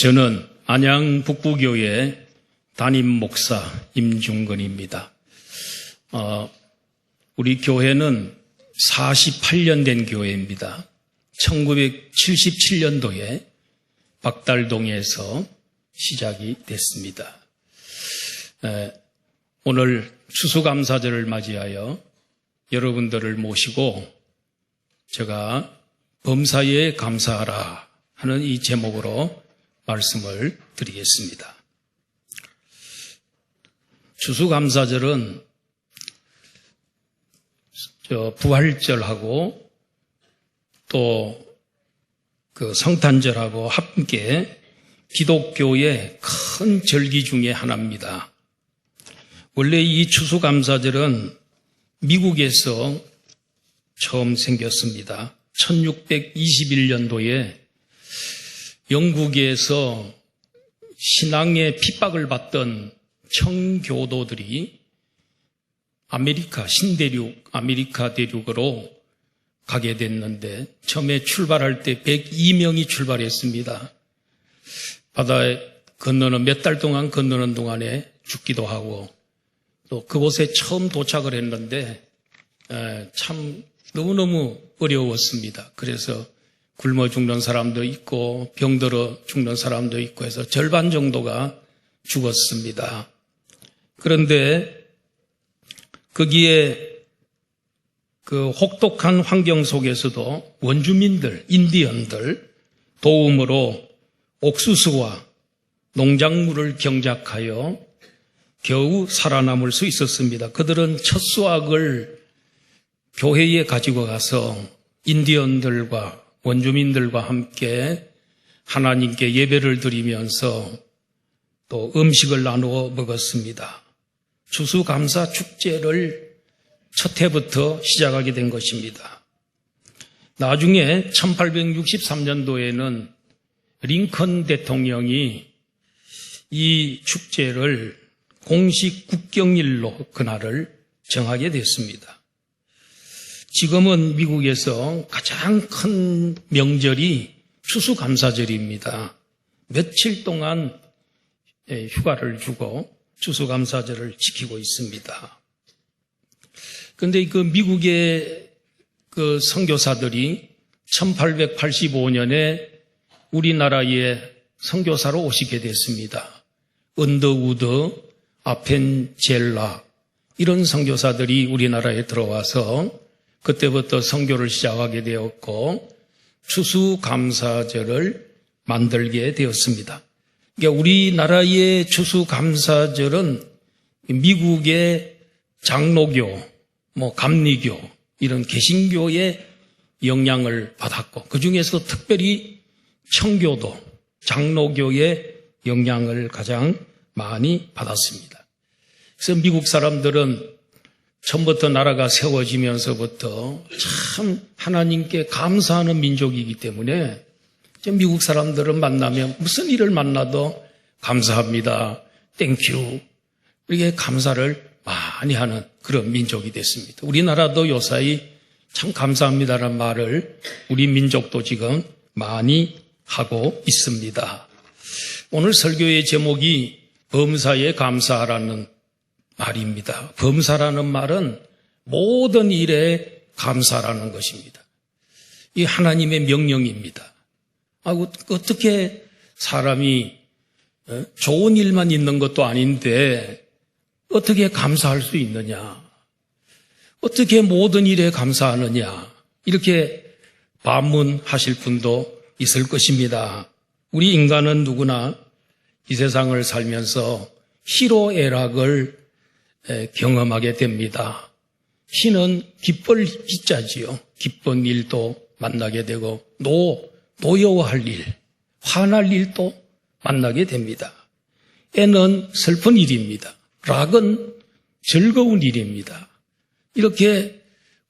저는 안양 북부교회 담임 목사 임중근입니다. 어, 우리 교회는 48년 된 교회입니다. 1977년도에 박달동에서 시작이 됐습니다. 에, 오늘 추수감사절을 맞이하여 여러분들을 모시고 제가 범사에 감사하라 하는 이 제목으로 말씀을 드리겠습니다. 추수감사절은 저 부활절하고 또 그 성탄절하고 함께 기독교의 큰 절기 중의 하나입니다. 원래 이 추수감사절은 미국에서 처음 생겼습니다. 1621년도에 영국에서 신앙의 핍박을 받던 청교도들이 아메리카 신대륙 아메리카 대륙으로 가게 됐는데 처음에 출발할 때 102명이 출발했습니다. 바다에 건너는 몇 달 동안 건너는 동안에 죽기도 하고 또 그곳에 처음 도착을 했는데 참 너무너무 어려웠습니다. 그래서 굶어 죽는 사람도 있고 병들어 죽는 사람도 있고 해서 절반 정도가 죽었습니다. 그런데 거기에 그 혹독한 환경 속에서도 원주민들, 인디언들 도움으로 옥수수와 농작물을 경작하여 겨우 살아남을 수 있었습니다. 그들은 첫 수확을 교회에 가지고 가서 인디언들과 원주민들과 함께 하나님께 예배를 드리면서 또 음식을 나누어 먹었습니다. 추수감사 축제를 첫 해부터 시작하게 된 것입니다. 나중에 1863년도에는 링컨 대통령이 이 축제를 공식 국경일로 그날을 정하게 됐습니다. 지금은 미국에서 가장 큰 명절이 추수감사절입니다. 며칠 동안 휴가를 주고 추수감사절을 지키고 있습니다. 그런데 그 미국의 그 선교사들이 1885년에 우리나라에 선교사로 오시게 됐습니다. 언더우드, 아펜젤라 이런 선교사들이 우리나라에 들어와서 그때부터 선교를 시작하게 되었고 추수감사절을 만들게 되었습니다. 그러니까 우리나라의 추수감사절은 미국의 장로교, 뭐 감리교 이런 개신교의 영향을 받았고 그 중에서 특별히 청교도, 장로교의 영향을 가장 많이 받았습니다. 그래서 미국 사람들은 처음부터 나라가 세워지면서부터 참 하나님께 감사하는 민족이기 때문에 미국 사람들은 만나면 무슨 일을 만나도 감사합니다. 땡큐. 이렇게 감사를 많이 하는 그런 민족이 됐습니다. 우리나라도 요사이 참 감사합니다라는 말을 우리 민족도 지금 많이 하고 있습니다. 오늘 설교의 제목이 범사에 감사하라는 말입니다. 범사라는 말은 모든 일에 감사라는 것입니다. 이 하나님의 명령입니다. 아, 어떻게 사람이 어, 좋은 일만 있는 것도 아닌데 어떻게 감사할 수 있느냐? 어떻게 모든 일에 감사하느냐? 이렇게 반문하실 분도 있을 것입니다. 우리 인간은 누구나 이 세상을 살면서 희로애락을 경험하게 됩니다. 희는 기쁠 기자지요. 기쁜 일도 만나게 되고 노 노여워할 일, 화날 일도 만나게 됩니다. 애는 슬픈 일입니다. 락은 즐거운 일입니다. 이렇게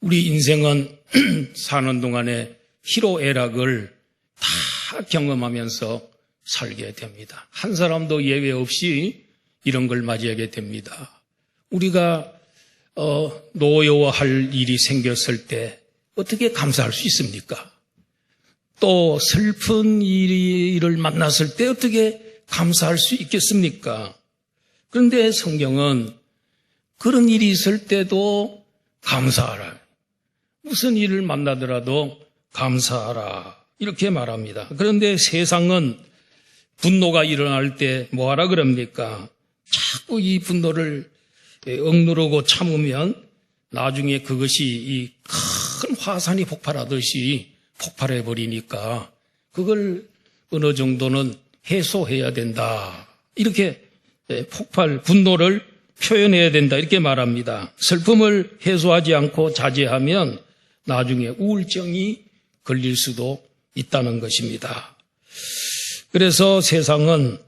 우리 인생은 사는 동안에 희로애락을 다 경험하면서 살게 됩니다. 한 사람도 예외 없이 이런 걸 맞이하게 됩니다. 우리가 어, 노여워할 일이 생겼을 때 어떻게 감사할 수 있습니까? 또 슬픈 일을 만났을 때 어떻게 감사할 수 있겠습니까? 그런데 성경은 그런 일이 있을 때도 감사하라. 무슨 일을 만나더라도 감사하라. 이렇게 말합니다. 그런데 세상은 분노가 일어날 때 뭐하라 그럽니까? 자꾸 이 분노를 억누르고 참으면 나중에 그것이 이 큰 화산이 폭발하듯이 폭발해 버리니까 그걸 어느 정도는 해소해야 된다. 이렇게 폭발, 분노를 표현해야 된다. 이렇게 말합니다. 슬픔을 해소하지 않고 자제하면 나중에 우울증이 걸릴 수도 있다는 것입니다. 그래서 세상은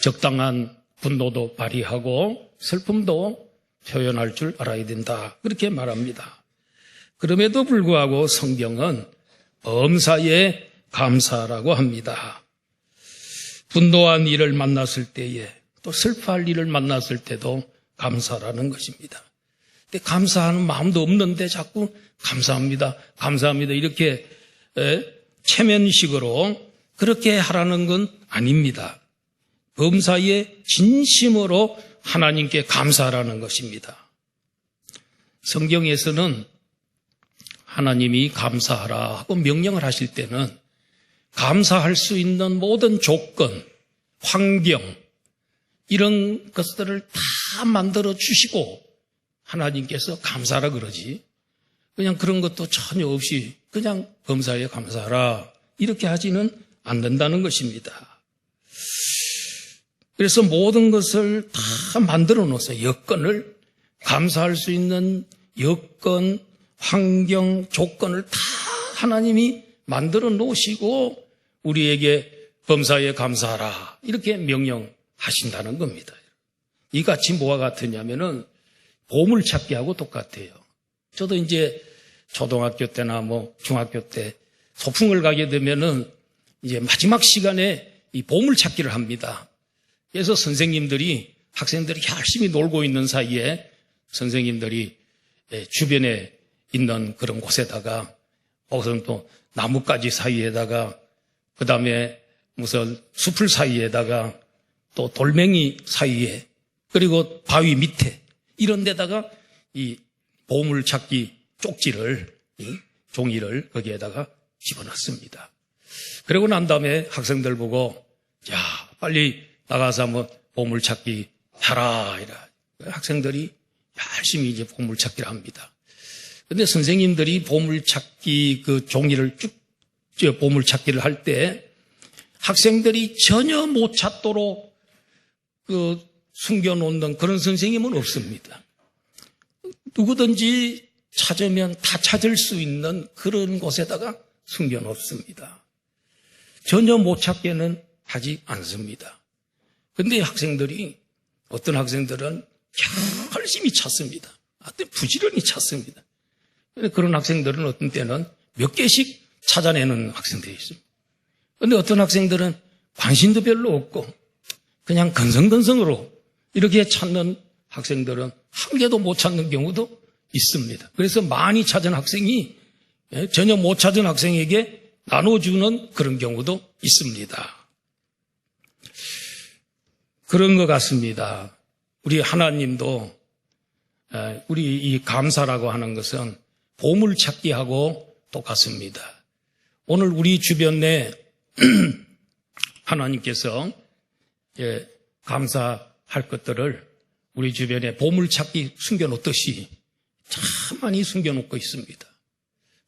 적당한 분노도 발휘하고 슬픔도 표현할 줄 알아야 된다. 그렇게 말합니다. 그럼에도 불구하고 성경은 범사에 감사라고 합니다. 분노한 일을 만났을 때에 또 슬퍼할 일을 만났을 때도 감사라는 것입니다. 근데 감사하는 마음도 없는데 자꾸 감사합니다. 감사합니다. 이렇게 에, 체면식으로 그렇게 하라는 건 아닙니다. 범사에 진심으로 하나님께 감사하라는 것입니다. 성경에서는 하나님이 감사하라 하고 명령을 하실 때는 감사할 수 있는 모든 조건, 환경, 이런 것들을 다 만들어 주시고 하나님께서 감사하라 그러지. 그냥 그런 것도 전혀 없이 그냥 범사에 감사하라. 이렇게 하지는 않는다는 것입니다. 그래서 모든 것을 다 만들어 놓았어요. 여건을 감사할 수 있는 여건, 환경, 조건을 다 하나님이 만들어 놓으시고 우리에게 범사에 감사하라. 이렇게 명령하신다는 겁니다. 이같이 뭐와 같으냐면은 보물 찾기하고 똑같아요. 저도 이제 초등학교 때나 뭐 중학교 때 소풍을 가게 되면은 이제 마지막 시간에 이 보물 찾기를 합니다. 그래서 선생님들이 학생들이 열심히 놀고 있는 사이에 선생님들이 예, 주변에 있는 그런 곳에다가 혹은 또 나뭇가지 사이에다가 그 다음에 무슨 숲을 사이에다가 또 돌멩이 사이에 그리고 바위 밑에 이런 데다가 이 보물 찾기 쪽지를 이 종이를 거기에다가 집어넣습니다. 그러고 난 다음에 학생들 보고 야 빨리 나가서 한번 보물 찾기 하라 이라 학생들이 열심히 이제 보물 찾기를 합니다. 근데 선생님들이 보물 찾기 그 종이를 쭉 보물 찾기를 할 때 학생들이 전혀 못 찾도록 그 숨겨놓는 그런 선생님은 없습니다. 누구든지 찾으면 다 찾을 수 있는 그런 곳에다가 숨겨놓습니다. 전혀 못 찾게는 하지 않습니다. 근데 학생들이 어떤 학생들은 열심히 찾습니다. 어떤 부지런히 찾습니다. 그런 학생들은 어떤 때는 몇 개씩 찾아내는 학생들이 있습니다. 그런데 어떤 학생들은 관심도 별로 없고 그냥 건성건성으로 이렇게 찾는 학생들은 한 개도 못 찾는 경우도 있습니다. 그래서 많이 찾은 학생이 예, 전혀 못 찾은 학생에게 나눠주는 그런 경우도 있습니다. 그런 것 같습니다. 우리 하나님도 에, 우리 이 감사라고 하는 것은 보물 찾기하고 똑같습니다. 오늘 우리 주변 내 하나님께서 예, 감사할 것들을 우리 주변에 보물 찾기 숨겨놓듯이 참 많이 숨겨놓고 있습니다.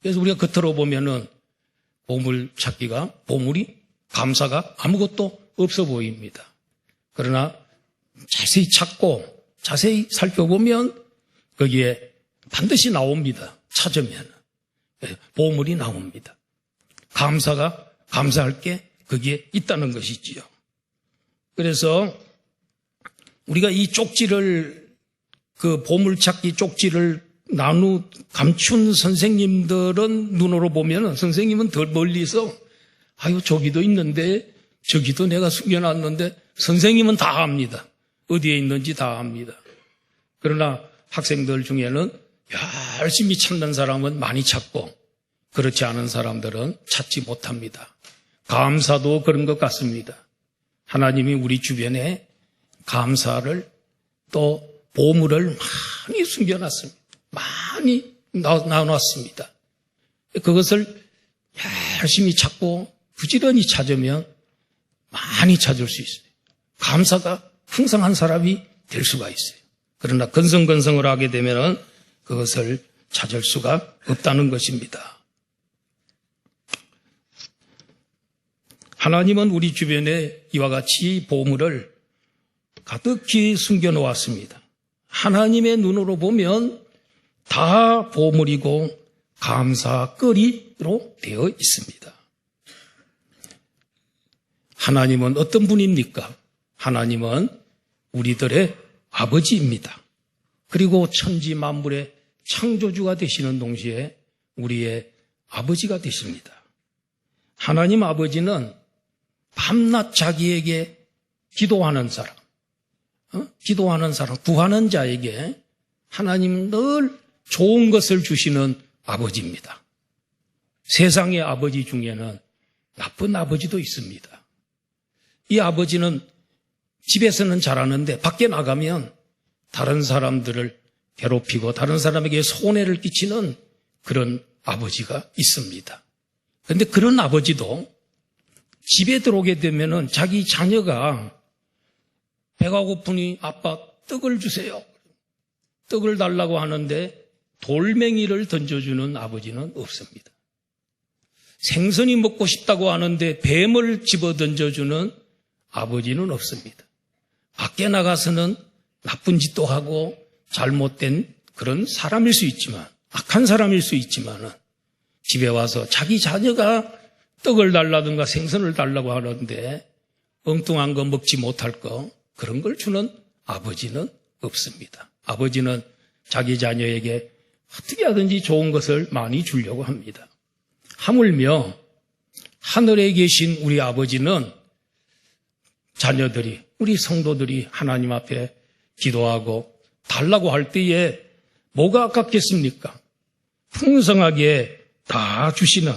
그래서 우리가 겉으로 보면은 보물 찾기가 보물이 감사가 아무것도 없어 보입니다. 그러나 자세히 찾고 자세히 살펴보면 거기에 반드시 나옵니다. 찾으면 보물이 나옵니다. 감사가 감사할 게 거기에 있다는 것이지요. 그래서 우리가 이 쪽지를 그 보물찾기 쪽지를 나누 감춘 선생님들은 눈으로 보면 선생님은 더 멀리서 아유 저기도 있는데 저기도 내가 숨겨놨는데 선생님은 다 압니다. 어디에 있는지 다 압니다. 그러나 학생들 중에는 열심히 찾는 사람은 많이 찾고 그렇지 않은 사람들은 찾지 못합니다. 감사도 그런 것 같습니다. 하나님이 우리 주변에 감사를 또 보물을 많이 숨겨놨습니다. 많이 나- 나눠놨습니다. 그것을 열심히 찾고 부지런히 찾으면 많이 찾을 수 있어요. 감사가 풍성한 사람이 될 수가 있어요. 그러나 건성건성을 하게 되면 그것을 찾을 수가 없다는 것입니다. 하나님은 우리 주변에 이와 같이 보물을 가득히 숨겨 놓았습니다. 하나님의 눈으로 보면 다 보물이고 감사거리로 되어 있습니다. 하나님은 어떤 분입니까? 하나님은 우리들의 아버지입니다. 그리고 천지 만물의 창조주가 되시는 동시에 우리의 아버지가 되십니다. 하나님 아버지는 밤낮 자기에게 기도하는 사람, 어? 기도하는 사람, 구하는 자에게 하나님 늘 좋은 것을 주시는 아버지입니다. 세상의 아버지 중에는 나쁜 아버지도 있습니다. 이 아버지는 집에서는 잘하는데 밖에 나가면 다른 사람들을 괴롭히고 다른 사람에게 손해를 끼치는 그런 아버지가 있습니다. 그런데 그런 아버지도 집에 들어오게 되면은 자기 자녀가 배가 고프니 아빠 떡을 주세요. 떡을 달라고 하는데 돌멩이를 던져주는 아버지는 없습니다. 생선이 먹고 싶다고 하는데 뱀을 집어 던져주는 아버지는 없습니다. 밖에 나가서는 나쁜 짓도 하고 잘못된 그런 사람일 수 있지만, 악한 사람일 수 있지만은 집에 와서 자기 자녀가 떡을 달라든가 생선을 달라고 하는데 엉뚱한 거 먹지 못할 거 그런 걸 주는 아버지는 없습니다. 아버지는 자기 자녀에게 어떻게 하든지 좋은 것을 많이 주려고 합니다. 하물며 하늘에 계신 우리 아버지는 자녀들이 우리 성도들이 하나님 앞에 기도하고 달라고 할 때에 뭐가 아깝겠습니까? 풍성하게 다 주시는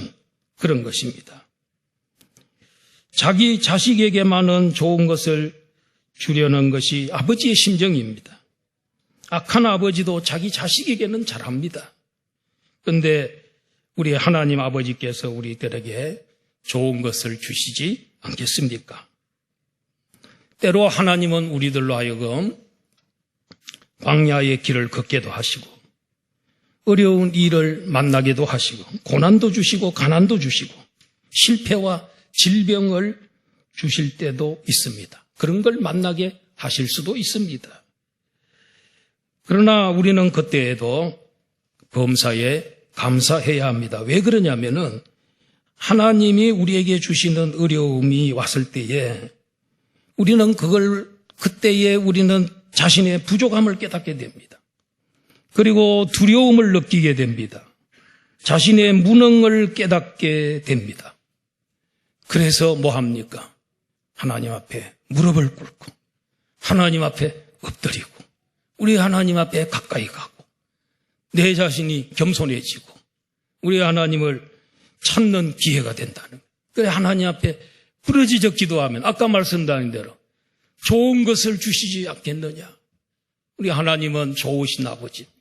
그런 것입니다. 자기 자식에게만은 좋은 것을 주려는 것이 아버지의 심정입니다. 악한 아버지도 자기 자식에게는 잘합니다. 그런데 우리 하나님 아버지께서 우리들에게 좋은 것을 주시지 않겠습니까? 때로 하나님은 우리들로 하여금 광야의 길을 걷게도 하시고 어려운 일을 만나게도 하시고 고난도 주시고 가난도 주시고 실패와 질병을 주실 때도 있습니다. 그런 걸 만나게 하실 수도 있습니다. 그러나 우리는 그때에도 범사에 감사해야 합니다. 왜 그러냐면은 하나님이 우리에게 주시는 어려움이 왔을 때에 우리는 그걸 그때에 우리는 자신의 부족함을 깨닫게 됩니다. 그리고 두려움을 느끼게 됩니다. 자신의 무능을 깨닫게 됩니다. 그래서 뭐 합니까? 하나님 앞에 무릎을 꿇고 하나님 앞에 엎드리고 우리 하나님 앞에 가까이 가고 내 자신이 겸손해지고 우리 하나님을 찾는 기회가 된다는 그 하나님 앞에 부러지적 기도하면 아까 말씀드린 대로 좋은 것을 주시지 않겠느냐? 우리 하나님은 좋으신 아버지입니다.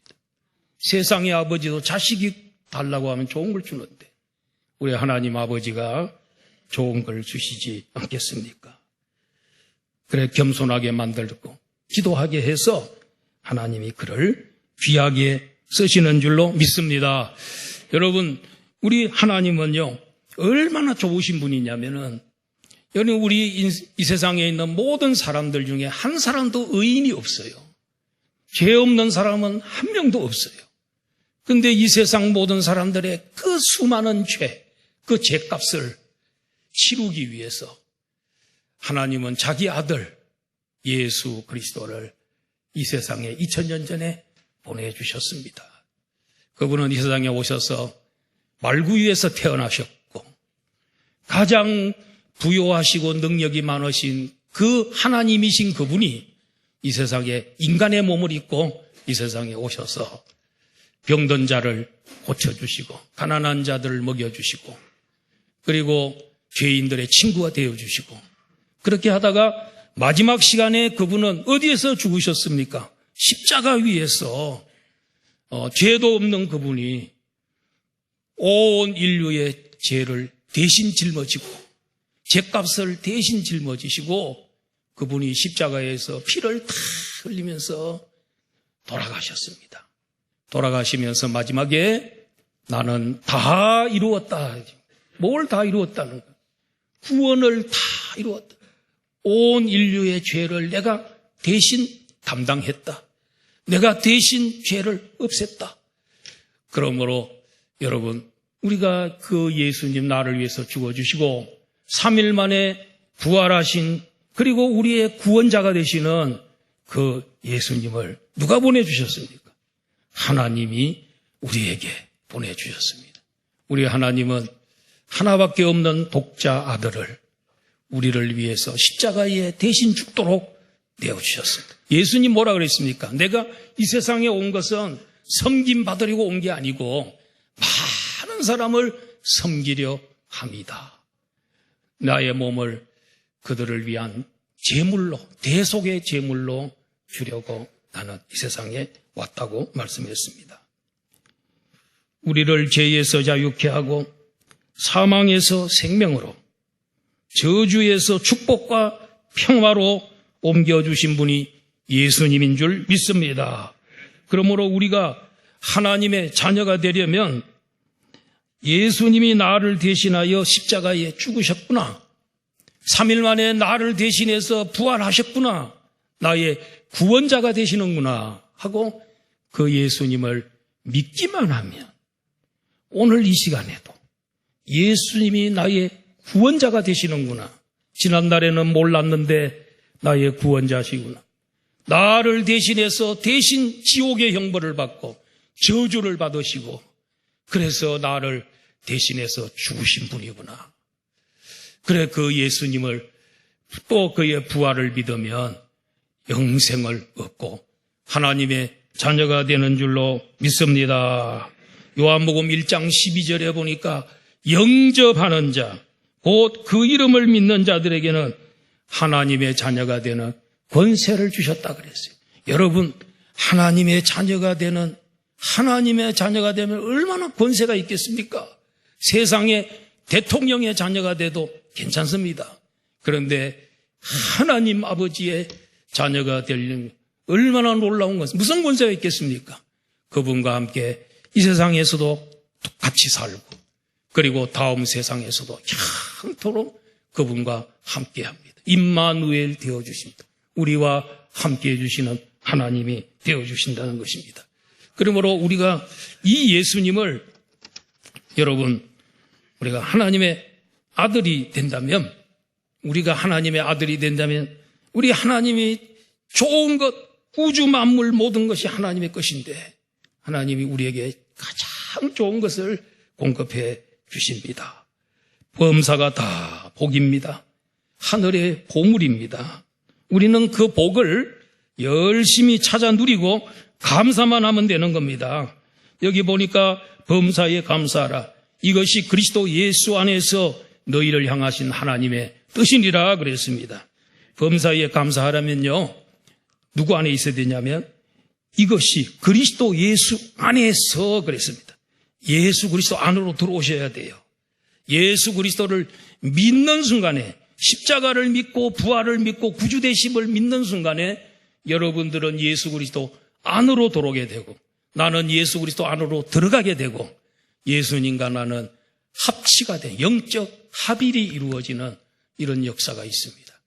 세상의 아버지도 자식이 달라고 하면 좋은 걸 주는데 우리 하나님 아버지가 좋은 걸 주시지 않겠습니까? 그래 겸손하게 만들고 기도하게 해서 하나님이 그를 귀하게 쓰시는 줄로 믿습니다. 여러분, 우리 하나님은요, 얼마나 좋으신 분이냐면은, 여러분, 우리 이 세상에 있는 모든 사람들 중에 한 사람도 의인이 없어요. 죄 없는 사람은 한 명도 없어요. 근데 이 세상 모든 사람들의 그 수많은 죄, 그 죄값을 치르기 위해서 하나님은 자기 아들 예수 그리스도를 이 세상에 2000년 전에 보내주셨습니다. 그분은 이 세상에 오셔서 말구유에서 태어나셨고 가장 부요하시고 능력이 많으신 그 하나님이신 그분이 이 세상에 인간의 몸을 입고 이 세상에 오셔서 병든 자를 고쳐주시고 가난한 자들을 먹여주시고 그리고 죄인들의 친구가 되어주시고 그렇게 하다가 마지막 시간에 그분은 어디에서 죽으셨습니까? 십자가 위에서 어, 죄도 없는 그분이 온 인류의 죄를 대신 짊어지고 죄값을 대신 짊어지시고 그분이 십자가에서 피를 다 흘리면서 돌아가셨습니다. 돌아가시면서 마지막에 나는 다 이루었다. 뭘 다 이루었다는 거야? 구원을 다 이루었다. 온 인류의 죄를 내가 대신 담당했다. 내가 대신 죄를 없앴다. 그러므로 여러분, 우리가 그 예수님 나를 위해서 죽어주시고 3일 만에 부활하신 그리고 우리의 구원자가 되시는 그 예수님을 누가 보내주셨습니까? 하나님이 우리에게 보내주셨습니다. 우리 하나님은 하나밖에 없는 독자 아들을 우리를 위해서 십자가에 대신 죽도록 내어주셨습니다. 예수님 뭐라 그랬습니까? 내가 이 세상에 온 것은 섬김 받으려고 온 게 아니고 많은 사람을 섬기려 합니다. 나의 몸을 그들을 위한 제물로, 대속의 제물로 주려고 나는 이 세상에 왔다고 말씀했습니다. 우리를 죄에서 자유케 하고 사망에서 생명으로 저주에서 축복과 평화로 옮겨주신 분이 예수님인 줄 믿습니다. 그러므로 우리가 하나님의 자녀가 되려면 예수님이 나를 대신하여 십자가에 죽으셨구나. 3일 만에 나를 대신해서 부활하셨구나. 나의 구원자가 되시는구나. 하고 그 예수님을 믿기만 하면 오늘 이 시간에도 예수님이 나의 구원자가 되시는구나. 지난날에는 몰랐는데 나의 구원자시구나. 나를 대신해서 대신 지옥의 형벌을 받고 저주를 받으시고 그래서 나를 대신해서 죽으신 분이구나. 그래 그 예수님을 또 그의 부활을 믿으면 영생을 얻고 하나님의 자녀가 되는 줄로 믿습니다. 요한복음 1장 12절에 보니까 영접하는 자, 곧 그 이름을 믿는 자들에게는 하나님의 자녀가 되는 권세를 주셨다 그랬어요. 여러분, 하나님의 자녀가 되는 하나님의 자녀가 되면 얼마나 권세가 있겠습니까? 세상에 대통령의 자녀가 돼도 괜찮습니다. 그런데 하나님 아버지의 자녀가 되려면 얼마나 놀라운 것은 무슨 권세가 있겠습니까? 그분과 함께 이 세상에서도 같이 살고 그리고 다음 세상에서도 영토록 그분과 함께 합니다. 임마누엘 되어 주십니다. 우리와 함께 해 주시는 하나님이 되어 주신다는 것입니다. 그러므로 우리가 이 예수님을 여러분 우리가 하나님의 아들이 된다면 우리가 하나님의 아들이 된다면 우리 하나님이 좋은 것 우주 만물 모든 것이 하나님의 것인데 하나님이 우리에게 가장 좋은 것을 공급해 주십니다. 범사가 다 복입니다. 하늘의 보물입니다. 우리는 그 복을 열심히 찾아 누리고 감사만 하면 되는 겁니다. 여기 보니까 범사에 감사하라. 이것이 그리스도 예수 안에서 너희를 향하신 하나님의 뜻이니라 그랬습니다. 범사에 감사하라면요. 누구 안에 있어야 되냐면 이것이 그리스도 예수 안에서 그랬습니다. 예수 그리스도 안으로 들어오셔야 돼요. 예수 그리스도를 믿는 순간에 십자가를 믿고 부활을 믿고 구주되심을 믿는 순간에 여러분들은 예수 그리스도 안으로 들어오게 되고 나는 예수 그리스도 안으로 들어가게 되고 예수님과 나는 합치가 돼 영적 합일이 이루어지는 이런 역사가 있습니다.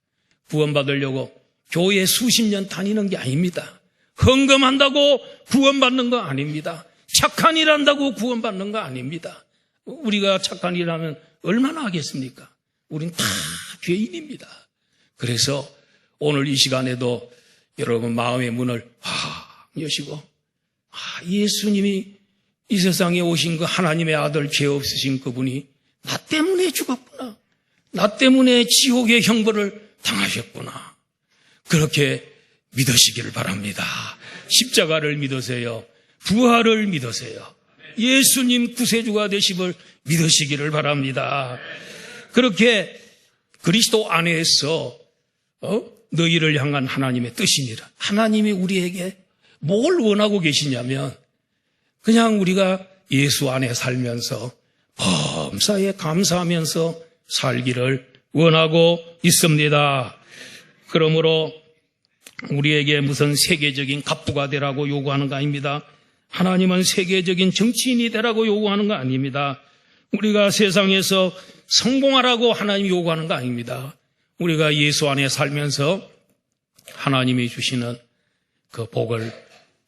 구원받으려고 교회 수십 년 다니는 게 아닙니다. 헌금한다고 구원받는 거 아닙니다. 착한 일 한다고 구원받는 거 아닙니다. 우리가 착한 일 하면 얼마나 하겠습니까? 우린 다 죄인입니다. 그래서 오늘 이 시간에도 여러분 마음의 문을 확 여시고 아, 예수님이 이 세상에 오신 그 하나님의 아들 죄 없으신 그분이 나 때문에 죽었구나. 나 때문에 지옥의 형벌을 당하셨구나. 그렇게 믿으시기를 바랍니다. 십자가를 믿으세요. 부활을 믿으세요. 예수님 구세주가 되심을 믿으시기를 바랍니다. 그렇게 그리스도 안에서 어? 너희를 향한 하나님의 뜻이니라. 하나님이 우리에게 뭘 원하고 계시냐면 그냥 우리가 예수 안에 살면서 범사에 감사하면서 살기를 원하고 있습니다. 그러므로 우리에게 무슨 세계적인 갑부가 되라고 요구하는 거 아닙니다. 하나님은 세계적인 정치인이 되라고 요구하는 거 아닙니다. 우리가 세상에서 성공하라고 하나님 요구하는 거 아닙니다. 우리가 예수 안에 살면서 하나님이 주시는 그 복을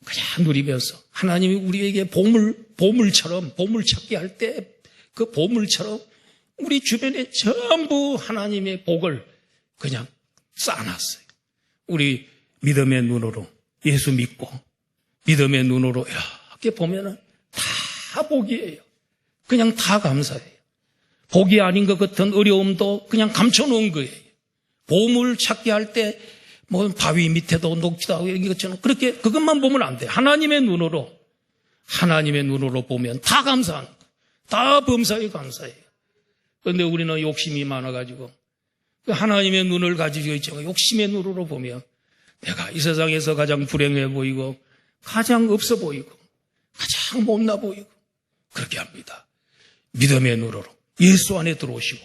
그냥 누리면서 하나님이 우리에게 보물, 보물처럼, 보물 찾기 할 때 그 보물처럼 우리 주변에 전부 하나님의 복을 그냥 쌓아놨어요. 우리 믿음의 눈으로 예수 믿고 믿음의 눈으로 이렇게 보면은 다 복이에요. 그냥 다 감사해요. 복이 아닌 것 같은 어려움도 그냥 감춰놓은 거예요. 보물 찾기 할 때 뭐 바위 밑에도 녹지도 하고 이런 것처럼 그렇게 그것만 보면 안 돼. 하나님의 눈으로 하나님의 눈으로 보면 다 감사하는 거예요. 다 범사에 감사해요. 그런데 우리는 욕심이 많아가지고 그 하나님의 눈을 가지고 있죠. 욕심의 눈으로 보면 내가 이 세상에서 가장 불행해 보이고 가장 없어 보이고 가장 못나 보이고 그렇게 합니다. 믿음의 눈으로 예수 안에 들어오시고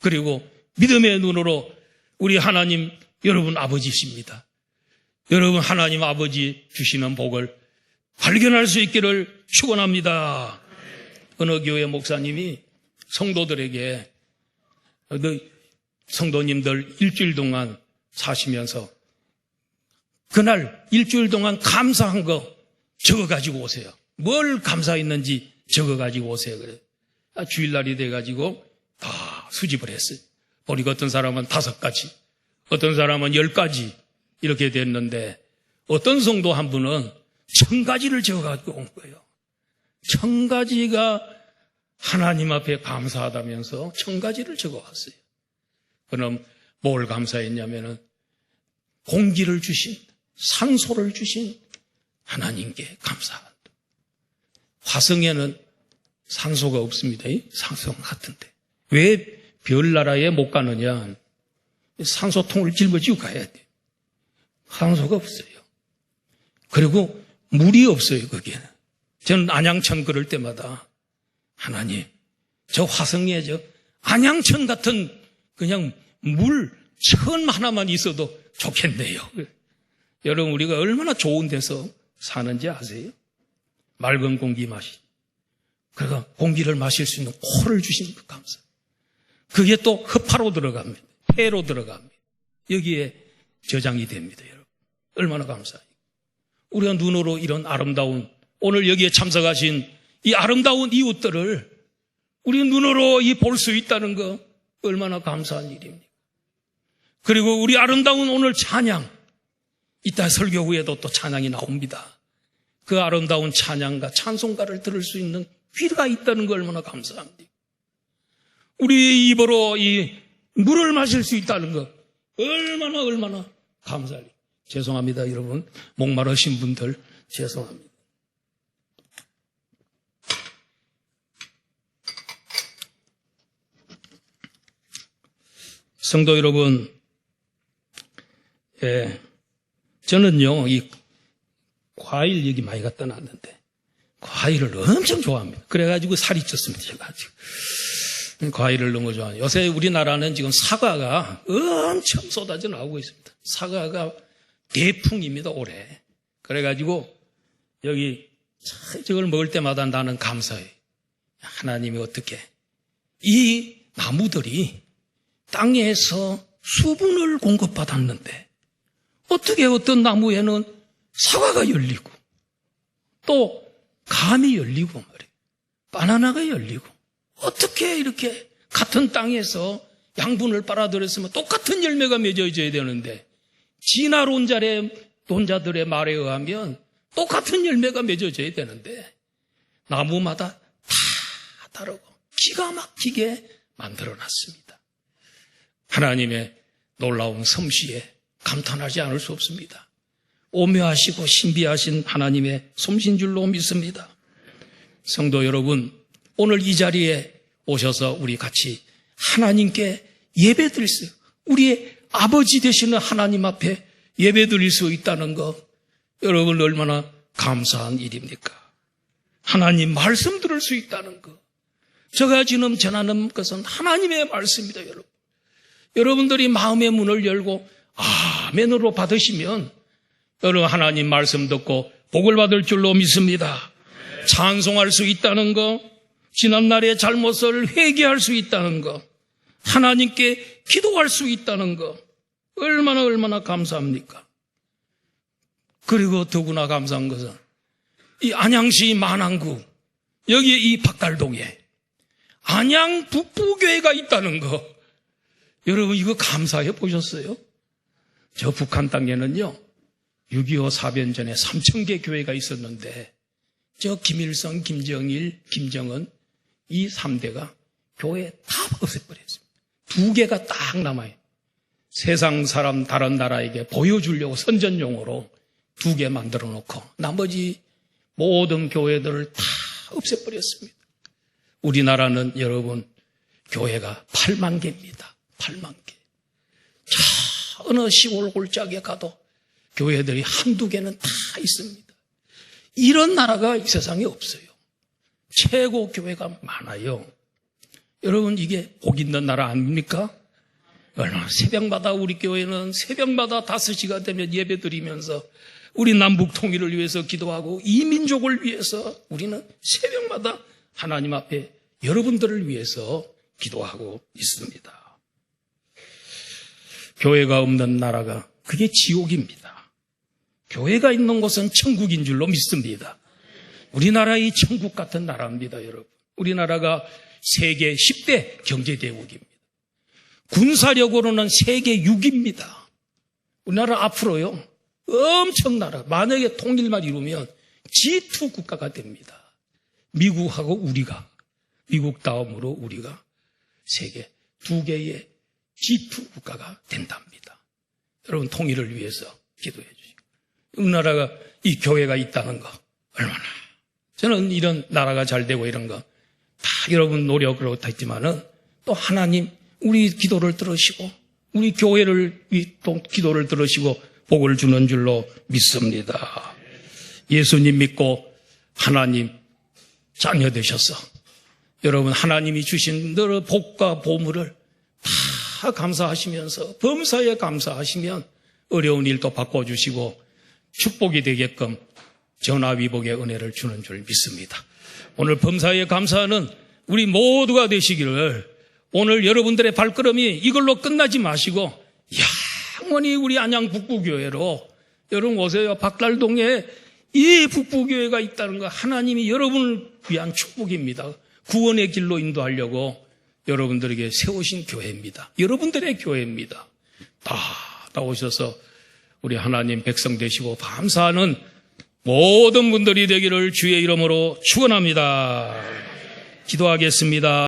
그리고 믿음의 눈으로 우리 하나님 여러분 아버지십니다. 여러분 하나님 아버지 주시는 복을 발견할 수 있기를 축원합니다. 어느 교회 목사님이 성도들에게 너 성도님들 일주일 동안 사시면서 그날 일주일 동안 감사한 거 적어 가지고 오세요. 뭘 감사했는지 적어 가지고 오세요. 그래. 아, 주일날이 돼 가지고 다 수집을 했어요. 보니까 어떤 사람은 다섯 가지, 어떤 사람은 열 가지 이렇게 됐는데 어떤 성도 한 분은 천 가지를 적어 가지고 온 거예요. 천 가지가 하나님 앞에 감사하다면서 천 가지를 적어 왔어요. 그럼 뭘 감사했냐면은 공기를 주신 산소를 주신 하나님께 감사한다. 화성에는 산소가 없습니다. 산소 같은데. 왜 별나라에 못 가느냐? 산소통을 짊어지고 가야 돼. 산소가 없어요. 그리고 물이 없어요, 거기에는. 저는 안양천 그럴 때마다 하나님, 저 화성에 저 안양천 같은 그냥 물 천 하나만 있어도 좋겠네요. 여러분, 우리가 얼마나 좋은 데서 사는지 아세요? 맑은 공기 마시. 그러니까 공기를 마실 수 있는 코를 주신 것 감사. 그게 또 흡파로 들어갑니다. 폐로 들어갑니다. 여기에 저장이 됩니다, 여러분. 얼마나 감사해요. 우리가 눈으로 이런 아름다운, 오늘 여기에 참석하신 이 아름다운 이웃들을 우리 눈으로 이 볼 수 있다는 거 얼마나 감사한 일입니까? 그리고 우리 아름다운 오늘 찬양, 이따 설교 후에도 또 찬양이 나옵니다. 그 아름다운 찬양과 찬송가를 들을 수 있는 귀가 있다는 거 얼마나 감사합니다. 우리 입으로 이 물을 마실 수 있다는 거 얼마나 얼마나 감사합니다. 죄송합니다, 여러분. 목마르신 분들 죄송합니다. 성도 여러분, 예, 저는요, 이 과일 여기 많이 갖다 놨는데, 과일을 엄청 좋아합니다. 그래가지고 살이 쪘습니다, 제가 지금. 과일을 너무 좋아해요. 요새 우리나라는 지금 사과가 엄청 쏟아져 나오고 있습니다. 사과가 대풍입니다, 올해. 그래가지고, 여기, 저걸 먹을 때마다 나는 감사해. 하나님이 어떻게, 이 나무들이 땅에서 수분을 공급받았는데, 어떻게 어떤 나무에는 사과가 열리고, 또 감이 열리고 말이에요. 바나나가 열리고, 어떻게 이렇게 같은 땅에서 양분을 빨아들였으면 똑같은 열매가 맺어져야 되는데, 진화론 자의 논자들의 말에 의하면 똑같은 열매가 맺어져야 되는데, 나무마다 다 다르고 기가 막히게 만들어 놨습니다. 하나님의 놀라운 솜씨에 감탄하지 않을 수 없습니다. 오묘하시고 신비하신 하나님의 솜신 줄로 믿습니다. 성도 여러분, 오늘 이 자리에 오셔서 우리 같이 하나님께 예배 드릴 수, 우리의 아버지 되시는 하나님 앞에 예배 드릴 수 있다는 것, 여러분 얼마나 감사한 일입니까? 하나님 말씀 들을 수 있다는 것. 제가 지금 전하는 것은 하나님의 말씀입니다, 여러분. 여러분들이 마음의 문을 열고 아멘으로 받으시면 여러분 하나님 말씀 듣고 복을 받을 줄로 믿습니다. 찬송할 수 있다는 거, 지난날의 잘못을 회개할 수 있다는 거, 하나님께 기도할 수 있다는 거, 얼마나 얼마나 감사합니까? 그리고 더구나 감사한 것은 이 안양시 만안구 여기 이 박달동에 안양 북부교회가 있다는 거 여러분 이거 감사해 보셨어요? 저 북한 땅에는요 6.25 사변 전에 3,000개 교회가 있었는데 저 김일성, 김정일, 김정은 이 3대가 교회 다 없애버렸습니다. 두 개가 딱 남아요. 세상 사람 다른 나라에게 보여주려고 선전용으로 두 개 만들어 놓고 나머지 모든 교회들을 다 없애버렸습니다. 우리나라는 여러분 교회가 8만 개입니다. 8만 개. 자, 어느 시골 골짜기에 가도 교회들이 한두 개는 다 있습니다. 이런 나라가 이 세상에 없어요. 최고 교회가 많아요. 여러분 이게 복 있는 나라 아닙니까? 새벽마다 우리 교회는 새벽마다 5시가 되면 예배 드리면서 우리 남북 통일을 위해서 기도하고 이 민족을 위해서 우리는 새벽마다 하나님 앞에 여러분들을 위해서 기도하고 있습니다. 교회가 없는 나라가 그게 지옥입니다. 교회가 있는 곳은 천국인 줄로 믿습니다. 우리나라의 천국 같은 나라입니다, 여러분. 우리나라가 세계 10대 경제대국입니다. 군사력으로는 세계 6입니다. 우리나라 앞으로요, 엄청 나라. 만약에 통일만 이루면 G2 국가가 됩니다. 미국하고 우리가, 미국 다음으로 우리가 세계 두 개의 G2 국가가 된답니다. 여러분, 통일을 위해서 기도해 주시고. 우리나라가 이 교회가 있다는 거, 얼마나. 저는 이런 나라가 잘 되고 이런 거, 다 여러분 노력으로 다 했지만은 또 하나님 우리 기도를 들으시고 우리 교회를 기도를 들으시고 복을 주는 줄로 믿습니다. 예수님 믿고 하나님 자녀 되셔서 여러분 하나님이 주신 늘 복과 보물을 다 감사하시면서 범사에 감사하시면 어려운 일도 바꿔주시고 축복이 되게끔 전화위복의 은혜를 주는 줄 믿습니다. 오늘 범사에 감사하는 우리 모두가 되시기를 오늘 여러분들의 발걸음이 이걸로 끝나지 마시고 영원히 우리 안양 북부교회로 여러분 오세요. 박달동에 이 북부교회가 있다는 거 하나님이 여러분을 위한 축복입니다. 구원의 길로 인도하려고 여러분들에게 세우신 교회입니다. 여러분들의 교회입니다. 다 나오셔서 우리 하나님 백성 되시고 감사하는 모든 분들이 되기를 주의 이름으로 축원합니다. 기도하겠습니다.